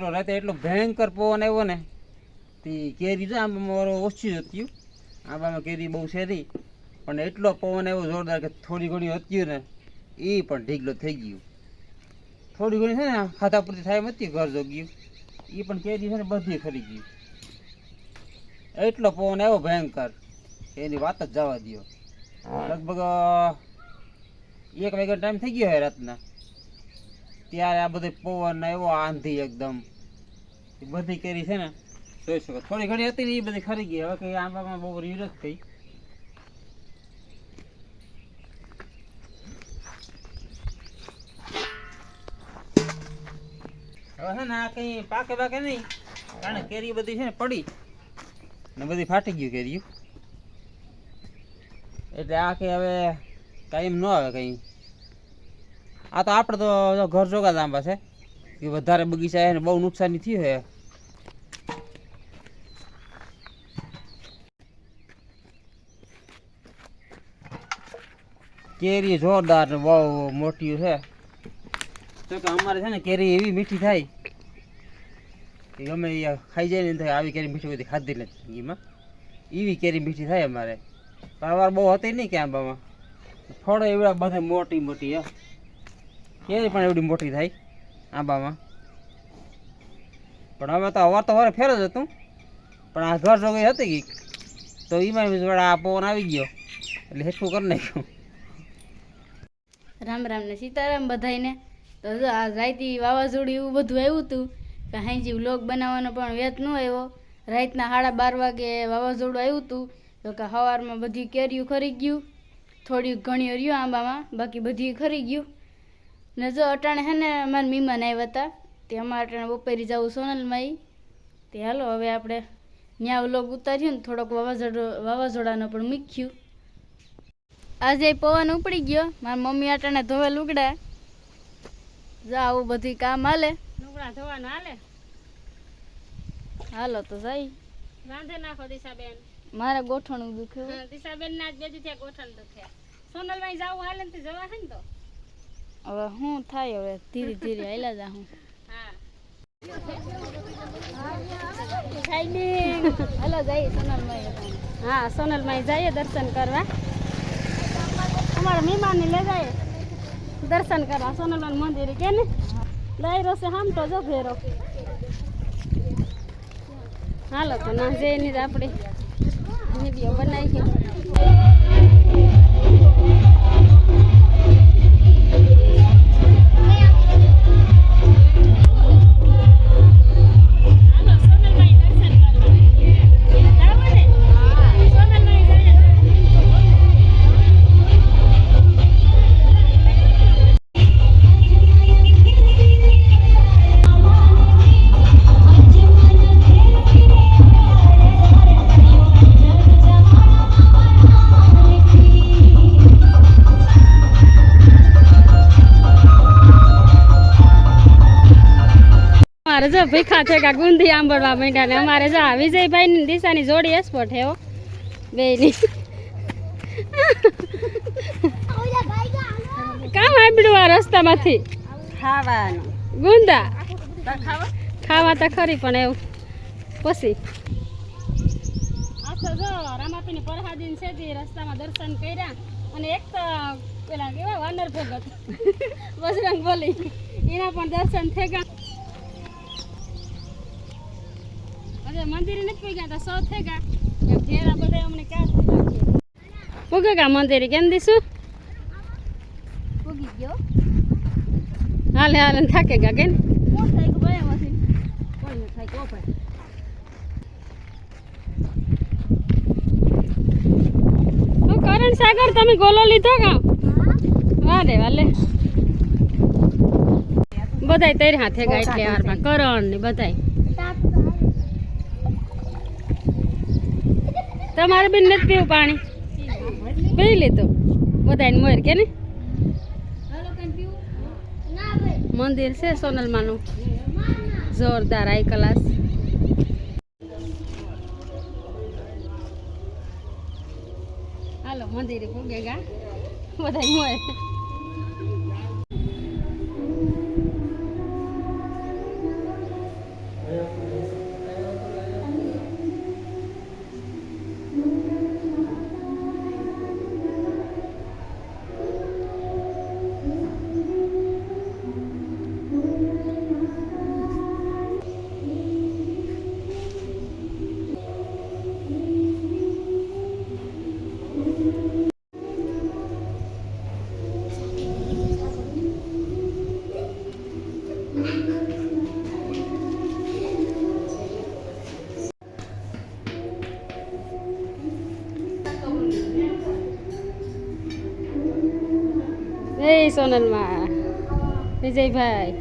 મિત્રો રાતે એટલો ભયંકર પવન આવ્યો ને, તે કેરી તો આમ મારો ઓછી હતી આંબામાં કેરી બહુ સેરી પણ એટલો પવન આવ્યો જોરદાર કે થોડી ઘણી હતી ને એ પણ ઢીગલો થઈ ગયું. થોડી ઘણી છે ને ખાધા પૂરતી થાય હતી, ઘર જોગ્યું એ પણ કેરી છે ને બધી ખરી ગયું એટલો પવન આવ્યો ભયંકર, એની વાત જ જવા દો લગભગ એક વાગ્યા ટાઈમ થઈ ગયો હોય રાતના. ત્યારે આ બધી પવન આવ્યો, આંધી એકદમ. એ બધી કેરી છે ને, જોઈ શકો, થોડી ઘણી હતી ને એ બધી ખરી ગઈ. હવે કઈ આંબામાં બહુ રીડ જ થઈ. હવે છે ને આ કઈ પાકે પાકે નહીં, કારણ કેરી બધી છે ને પડી. ને બધી ફાટી ગયું કેરીયું એટલે આ કઈ હવે ટાઈમ ન આવે કઈ. આ તો આપણે તો ઘર જોગા લાંબા છે. કે વધારે બગીચા એને બહુ નુકસાની થયું છે. કેરી જોરદાર બહુ મોટી છે. તો કે અમારે છે ને કેરી એવી મીઠી થાય કે એ ખાઈ જાય ને એમ આવી કેરી મીઠી બધી ખાધી નથી જિંદગીમાં એવી કેરી મીઠી થાય અમારે. પણ બહુ હતી નહીં કે આંબામાં. ફળો એવડા બધા મોટી મોટી હે કેરી પણ એવડી મોટી થાય, આંબામાં. પણ હવે તો અવાર તો હવે ફેર જ હતું. પણ આ ઘર જોગઈ હતી ગઈ, તો એમાં જોડે આ પવન આવી ગયો. એટલે હેઠું કરી નાખ્યું. રામ રામ ને સીતારામ બધાને તો આ રાયતી વાવાઝોડું એવું બધું આવ્યું હતું કે હાઈજી વ્લોગ બનાવવાનો પણ વેત ન આવ્યો. રાતના સાડા બાર વાગે વાવાઝોડું આવ્યું હતું, તો કે સવારમાં બધી કેરીઓ ખરી ગયું. થોડી ઘણી રહ્યું આંબામાં, બાકી બધી ખરી ગયું. ને જો અટાણે હે ને અમારા મહેમાન આવ્યા હતા તે અમારે અટાણે બપોરી જવું સોનલમાં તે હાલો હવે આપણે ત્યાં વ્લોગ ઉતાર્યું ને થોડોક વાવાઝોડો વાવાઝોડાનો પણ મૂક્યું. આજે પવન ઉપડી ગયો મારા મમ્મી અટાણે ધોવે લુગડા જો આવું બધું કામ હાલે. લુગડા ધોવાના હાલે? હાલો તો જાય. વાંધો નાખો દિશાબેન. મારે ગોઠણું દુખ્યું દિશાબેન ના જ બેજુ ત્યાં ગોઠણ દુખ્યા સોનલભાઈ જવું હાલે ને તે જવા હે ને તો. હવે શું થાય હવે ધીરે ધીરે હાલ્યા જા હું. હા હાલો જઈએ સોનલમાં હા સોનલભાઈ જઈએ દર્શન કરવા. અમારા મહેમાનને લઈ જાય દર્શન કરવા. સોનલભાઈ મંદિર કે ને? દાયરો છે તો જો ફેરો હાલો તો ના જઈને આપણે વીડિયો બનાવી જો ભીખા છે કે ગુંદી આંબળવા માંડ્યા ને અમારે જો આ વિજયભાઈ ની દિશાની જોડી એક્સપોર્ટ હે હો. બે ની કામ આંબળું આ રસ્તામાંથી? ખાવાનું. ગુંદા? ખાવા? તો ખરી પણ એવું. પછી? રામાપીની પરહાદીન છે તે રસ્તામાં દર્શન કર્યા અને એક તો પેલા કેવા વાનર ભગત બજરંગ બોલી. એના પણ દર્શન થઈ ગયા. મંદિરે નથી ગયા સો થઈ ગયા. ઘેરા બધા અમને ક્યાં પૂગે ગયા મંદિરે? કેમ દીશું? પૂગી ગયો. હાલે હાલે થાકે ગયા કે કોણ થાય કે ભાઈ થાય કો ભાઈ. કરણ સાગર તમે ગોલો લીધો કા? વારે વાલે. બધાય તેર હાથે ગયા એટલે હારમાં કરણ ને બધાય. તમારે બેન નથી પીવું પાણી? પી લીધું બધાને મોર કે ને? મંદિર છે સોનલમાનું. જોરદાર આઈ કલાસ. હાલો, મંદિરે પૂગે ગા. બધા મોય સોનલમાં. વિજયભાઈ.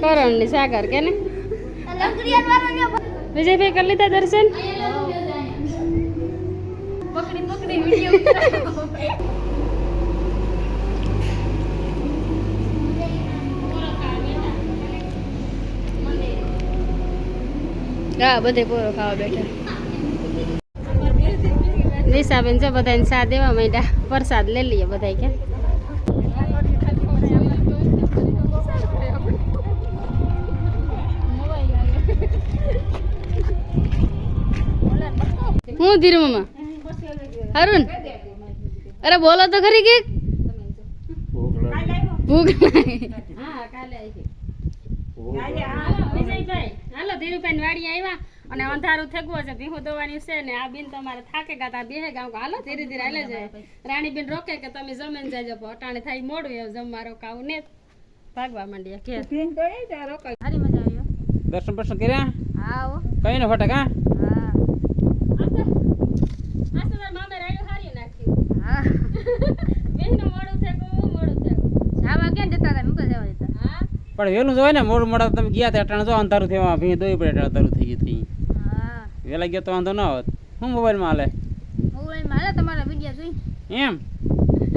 કરણ સાગર કે વિજયભાઈ કરી લીધા દર્શન? પકડી પકડી વીડિયો હા બધે પૂરો ખાવા બેઠા. નિશાબેન છે બધાને સા દેવા માંડ્યા. પ્રસાદ લઈ લઈએ બધા કે. હું ધીરમમાં મામા? અરુણ? અરે બોલો તો ખરી કે? ભૂખ લાગી. હા કાલે આવી વિજયભાઈ. હાલો ધીરુભાઈ વાડી આવ્યા અને અંધારું થેગવું છે ભીહું દવાની છે ને આ બેન તમારે થાકે ગાતા બેહે ગામ હાલો ધીરે ધીરે હાલે જાય રાણીબેન રોકે કે તમે જમીન જાજો અટાણે થાય મોડું એવું જમવા રોકાવું ને. ભાગવા માંડીએ કે સારી મજા આવ્યો દર્શન બર્શન કર્યા? આવો. કઈ ને ફટાક હા હા આ તો તાર મામે રાડ્યું હારી નાખ્યું હા બેનનું મોડું થેગું મોડું થેગું જાવા કેમ જતા હતા મૂકો જવા દેતા હા પણ વહેલું જોઈએ ને મોડું મોડા તમે ગયા હતા અટાણે જો અંધારું થયું ભાઈ દોઈ પડે અંધારું થઈ ગયું થઈ હા. વહેલા ગયો તો વાંધો ના હોત શું મોબાઈલમાં હાલે? મોબાઈલમાં હાલે તમારા વિડિયો જોઈ. એમ?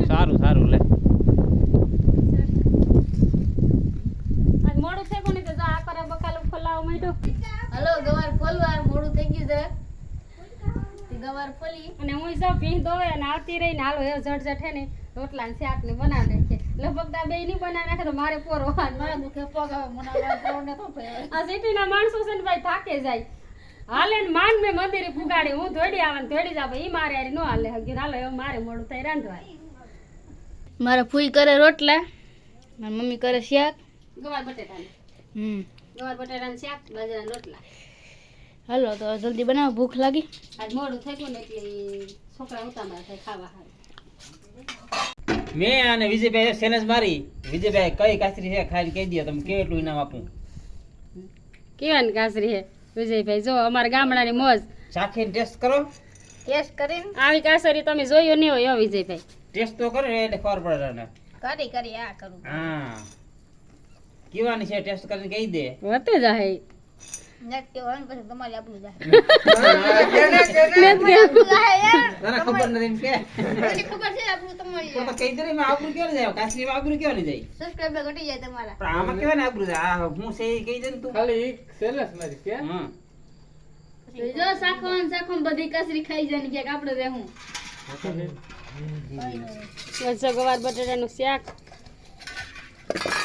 સારું સારું લે. મોડું થઈ ગયું તો જા આ કરે બકાલો ખોલાવા માંડ્યો. હલો ગવાર ફોલવા મોડું થઈ ગયું છે. ગવાર ફોલી. અને હું જો ભીં દોવે અને આવતી રહીને હાલો એ જટ હે ને રોટલા ને શાક ને બનાવે. લગભગ દા બે નહીં બનાવી નાખે તો મારે પોરો મારા દુખે પગ હવે તો ફેર આ સિટીના માણસો છે ને ભાઈ થાકે જાય. હાલે ને માન મેં મંદિરે પુગાડી હું ધોડી આવે ને ધોડી જાવ ઈ મારે હારી નો હાલે. હગી હાલે એવું મારે મોડું થઈ રાંધવા મારા ફૂઈ કરે રોટલા મારી મમ્મી કરે શાક. ગવાર બટેટાની. હમ. ગવાર બટેટાનું શાક બાજરાના રોટલા. હાલો તો જલ્દી બનાવો ભૂખ લાગી. આજ મોડું થઈ ગયું ને એટલે છોકરા ઉતામળા થાય ખાવા હારું. મેં અને વિજયભાઈ સેનેસ મારી. વિજયભાઈ કઈ કાસરી છે ખાલી કહી દે તમે કેટલું ઇનામ આપું? કેવાની કાસરી છે? વિજયભાઈ જો અમારા ગામડાની મોજ. ચાખીને ટેસ્ટ કરો. ટેસ્ટ કરીને? આવી કાસરી તમે જોયો નહીં હોય હો વિજયભાઈ. ટેસ્ટ તો કરો એટલે ખબર પડે તને. કરી કરી આ કરું. હા. કેવાની છે ટેસ્ટ કરીને કહી દે. વતે જાહે જો સાખવાન સાખવાન બધી કસરી ખાઈ જાય ને ક્યાંક આપણે રહેવું ગવાર બટાટાનું શાક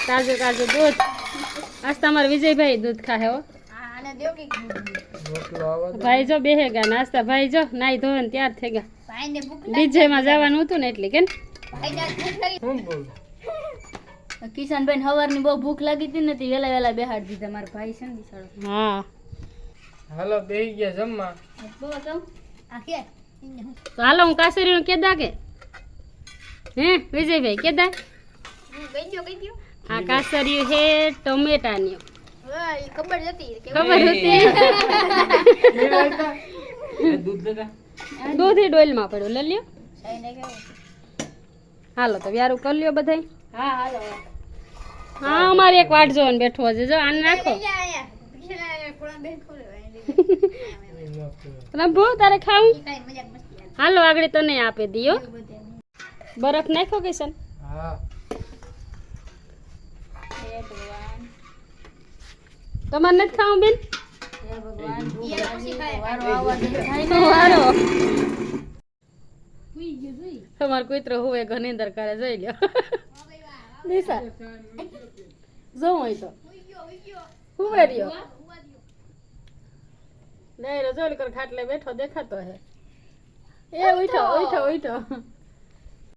તાજું તાજું દૂધ આજ તમારે વિજયભાઈ દૂધ ખાહે હો કે ભાઈ જો બેહે ગયા નાસ્તા. ભાઈ જો નાઈ ધોઈને ત્યાર થઈ ગયા બીજે માં જવાનું હતું ને એટલે કે ને? કિશનભાઈ હવારની બહુ ભૂખ લાગી હતી ને તે વેલા વેલા બેહાડ દીધા. મારા ભાઈ છે ને હા. હાલો બેહી ગયા જમવા. તો. હાલો હું કાસરીનું કેદા કે? હે વિજયભાઈ કેદા આ કાસરીયું હે ટમેટાની. ખબર હતી ખબર હતી દૂધ લેતા દૂધ ઈ ડોલમાં પડ્યું લઈ લ્યો હાલો તો વ્યારું કરી લ્યો બધાય હા હાલો હા અમારે એક વાટ જોવાનું બેઠો છે જો આને નાખો રંભુ તારે ખાવું હાલો આગળ તને આપી દિયો બરફ નાખો કિશન હા તમારે નથી ખાવું, બેન? તમારો કૂતરો હોવે ઘરની અંદર કરે જોઈ લ્યો. દિશા જો હોય તો. હુવે રહ્યો. ડાયરો જોલ કર ખાટલે બેઠો દેખાતો હે. એ ઉઠો ઉઠો ઉઠો.